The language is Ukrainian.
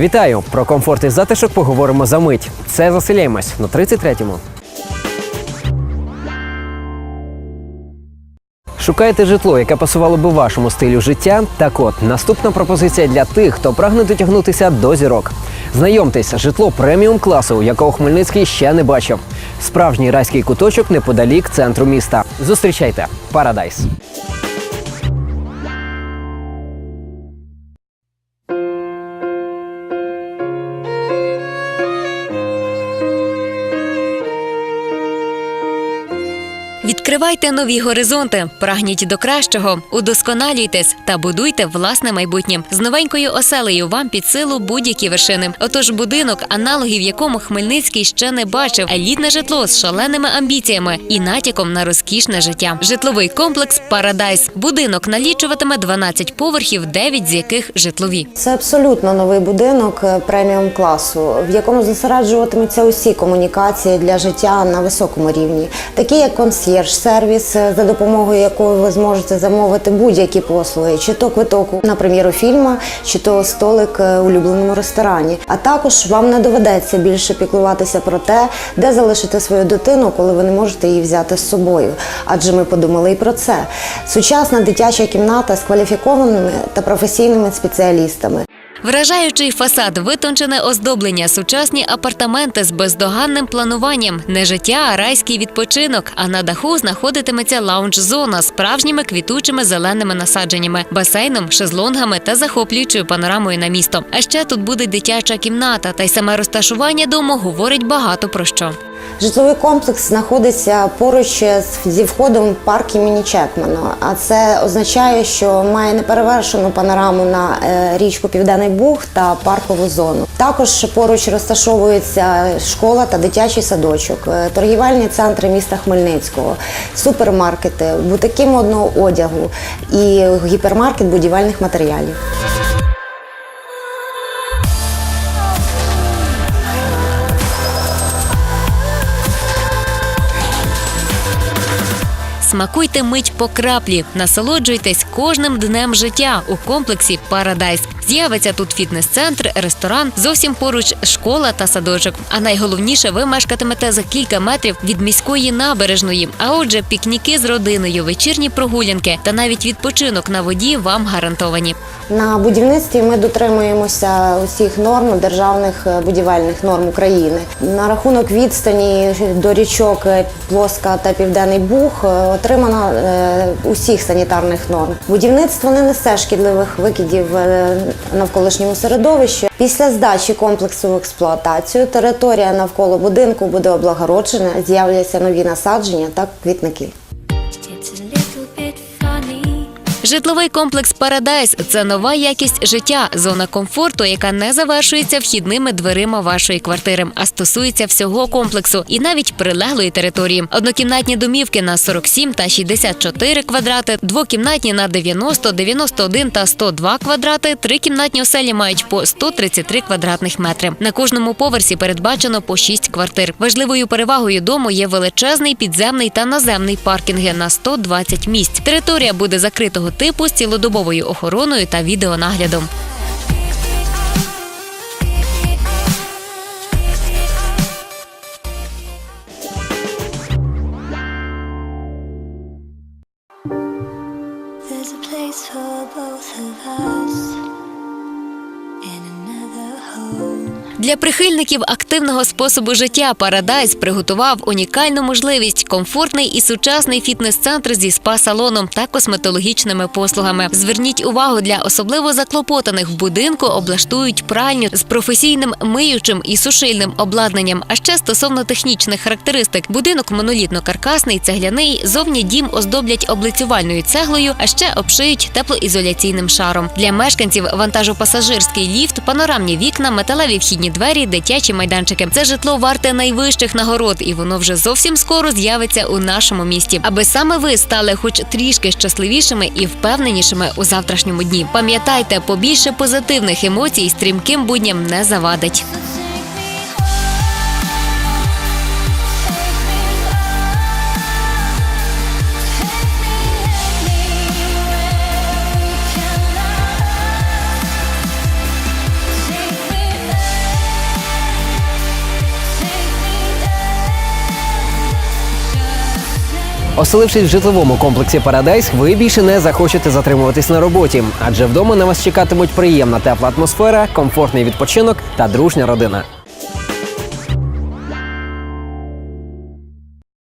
Вітаю! Про комфорт і затишок поговоримо за мить. Це заселяємось на 33-му. Шукаєте житло, яке пасувало би вашому стилю життя? Так от, наступна пропозиція для тих, хто прагне дотягнутися до зірок. Знайомтесь, житло преміум класу, якого Хмельницький ще не бачив. Справжній райський куточок неподалік центру міста. Зустрічайте Парадайс. Відкривайте нові горизонти, прагніть до кращого, удосконалюйтесь та будуйте власне майбутнє. З новенькою оселею вам під силу будь-які вершини. Отож, будинок, аналогів якому Хмельницький ще не бачив, елітне житло з шаленими амбіціями і натяком на розкішне життя. Житловий комплекс Парадайс. Будинок налічуватиме 12 поверхів, 9 з яких житлові. Це абсолютно новий будинок е, преміум класу, в якому зосереджуватимуться усі комунікації для життя на високому рівні, такі як консьєрж-сервіс, е, за допомогою якого ви зможете замовити будь-які послуги, чи то квиток на прем'єру фільму, чи то столик е, у улюбленому ресторані. А також вам не доведеться більше піклуватися про те, де залишити свою дитину, коли ви не можете її взяти з собою. Адже ми подумали і про це. Сучасна дитяча кімната з кваліфікованими та професійними спеціалістами. Вражаючий фасад, витончене оздоблення, сучасні апартаменти з бездоганним плануванням, не життя, а райський відпочинок. А на даху знаходитиметься лаунж-зона з справжніми квітучими зеленими насадженнями, басейном, шезлонгами та захоплюючою панорамою на місто. А ще тут буде дитяча кімната, та й саме розташування дому говорить багато про що. Житловий комплекс знаходиться поруч зі входом в парк імені Чекмана. А це означає, що має неперевершену панораму на е, річку Південний Буг та паркову зону. Також поруч розташовується школа та дитячий садочок, е, торгівельні центри міста Хмельницького, супермаркети, бутики модного одягу і гіпермаркет будівельних матеріалів. Смакуйте мить по краплі, насолоджуйтесь кожним днем життя у комплексі Парадайс. З'явиться тут фітнес-центр, ресторан, зовсім поруч школа та садочок. А найголовніше, ви мешкатимете за кілька метрів від міської набережної. А отже, пікніки з родиною, вечірні прогулянки та навіть відпочинок на воді вам гарантовані. На будівництві ми дотримуємося усіх норм державних е, будівельних норм України. На рахунок відстані до річок е, Плоска та Південний Буг е, отримано усіх санітарних норм. Будівництво не несе шкідливих викидів навколишньому середовищу. Після здачі комплексу в експлуатацію територія навколо будинку буде облагороджена, з'являться нові насадження та квітники. Житловий комплекс Парадайс це нова якість життя, зона комфорту, яка не завершується вхідними дверима вашої квартири, а стосується всього комплексу і навіть прилеглої території. Однокімнатні домівки на 47 та 64 квадрати, двокімнатні на 90, 91 та 102 квадрати, трикімнатні оселі мають по 133 квадратних метри. На кожному поверсі передбачено по 6 квартир. Важливою перевагою дому є величезний підземний та наземний паркінги на 120 місць. Територія буде закритого типу з цілодобовою охороною та відеонаглядом. There's a place for both of us in home. Для прихильників активного способу життя Парадайс приготував унікальну можливість комфортний і сучасний фітнес-центр зі спа-салоном та косметологічними послугами. Зверніть увагу для особливо заклопотаних в будинку облаштують пральню з професійним миючим і сушильним обладнанням. А ще стосовно технічних характеристик, будинок монолітно-каркасний, цегляний, зовні дім оздоблять облицювальною цеглою, а ще обшиють теплоізоляційним шаром. Для мешканців вантажопасажирський ліфт, панорамні вікна, металеві вхідні двері, дитячі майданчики. Це житло варте найвищих нагород, і воно вже зовсім скоро з'явиться у нашому місті. Аби саме ви стали хоч трішки щасливішими і впевненішими у завтрашньому дні. Пам'ятайте, побільше позитивних емоцій стрімким будням не завадить. Оселившись в житловому комплексі Парадайс, ви більше не захочете затримуватись на роботі, адже вдома на вас чекатимуть приємна тепла атмосфера, комфортний відпочинок та дружня родина.